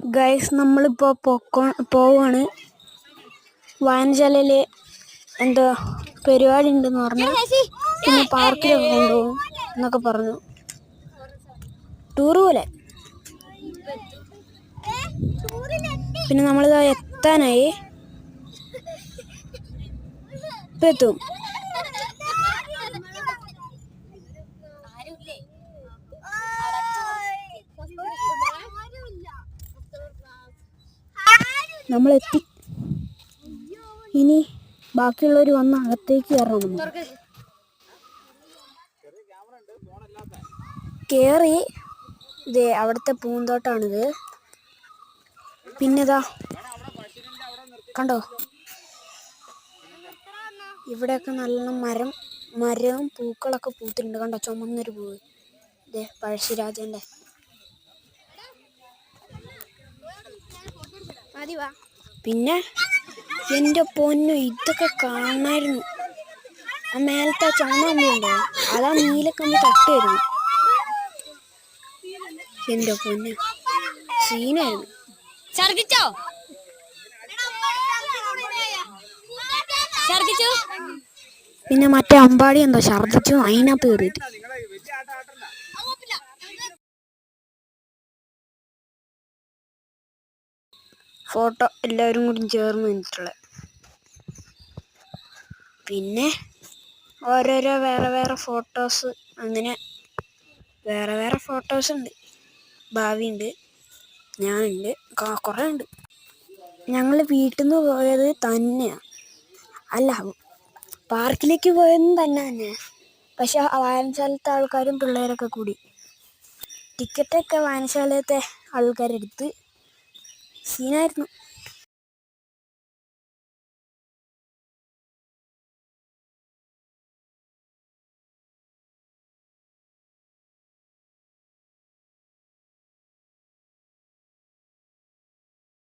Guys നമ്മളിപ്പോൾ പൊക്കോ പോവാണ്. വായനശാലയിൽ എന്തോ പരിപാടി ഉണ്ടെന്ന് പറഞ്ഞു പിന്നെ പാർക്കിലൊക്കെ കൊണ്ടുപോകും എന്നൊക്കെ പറഞ്ഞു. ടൂർ പോലെ. പിന്നെ നമ്മളിതാ എത്താനായി. ഇപ്പം എത്തും. നമ്മൾ എത്തി ഇനി ബാക്കിയുള്ളവർ വന്ന് അകത്തേക്ക് കയറണം നമ്മൾ കയറി ഇതേ അവിടുത്തെ പൂന്തോട്ടാണിത്. പിന്നെതാ കണ്ടോ? ഇവിടെയൊക്കെ നല്ല മരം മരവും പൂക്കളൊക്കെ പൂത്തിട്ടുണ്ട്. കണ്ടോ? ചുമന്നൊരു പൂവ്. ഇതേ പഴശ്ശിരാജന്റെ പിന്നെ എന്റെ പൊന്നു ഇതൊക്കെ കാണായിരുന്നു ആ മേലത്തെ ആ ചുമന്ന കമ്പിയുണ്ടോ അതാ നീലക്കമ്പി തട്ടിയായിരുന്നു എന്റെ പൊന്നു. സീനായിരുന്നു. ഛർദിച്ചോ ഛർദിച്ചു പിന്നെ മറ്റേ അമ്പാടി എന്തോ? ഛർദിച്ചു അതിനകത്ത് കയറിയിട്ട്. ഫോട്ടോ എല്ലാവരും കൂടി ചേർന്ന് നിന്നിട്ടുള്ളത്. പിന്നെ ഓരോരോ വേറെ വേറെ ഫോട്ടോസ് അങ്ങനെ വേറെ വേറെ ഫോട്ടോസ് ഉണ്ട്. ഭാവിയുണ്ട് ഞാനുണ്ട് കുറേ ഉണ്ട്. ഞങ്ങൾ വീട്ടിൽ നിന്ന് പോയത് തന്നെയാണ് അല്ല പാർക്കിലേക്ക് പോയതും തന്നെ തന്നെ. പക്ഷെ വായനശാലത്തെ ആൾക്കാരും പിള്ളേരൊക്കെ കൂടി. ടിക്കറ്റൊക്കെ വായനശാലത്തെ ആൾക്കാരെടുത്ത് സീനായിരുന്നു.